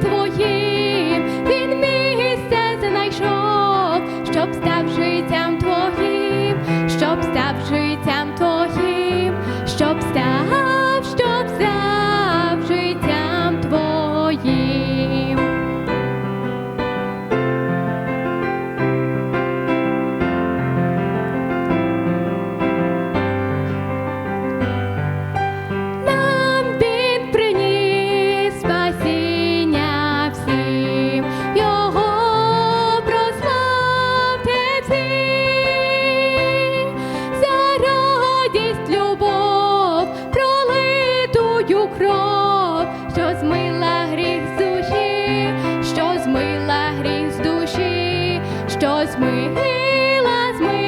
твоїм, він місце знайшов, щоб став життям твоїм, щоб став життям. Смигила, змигила.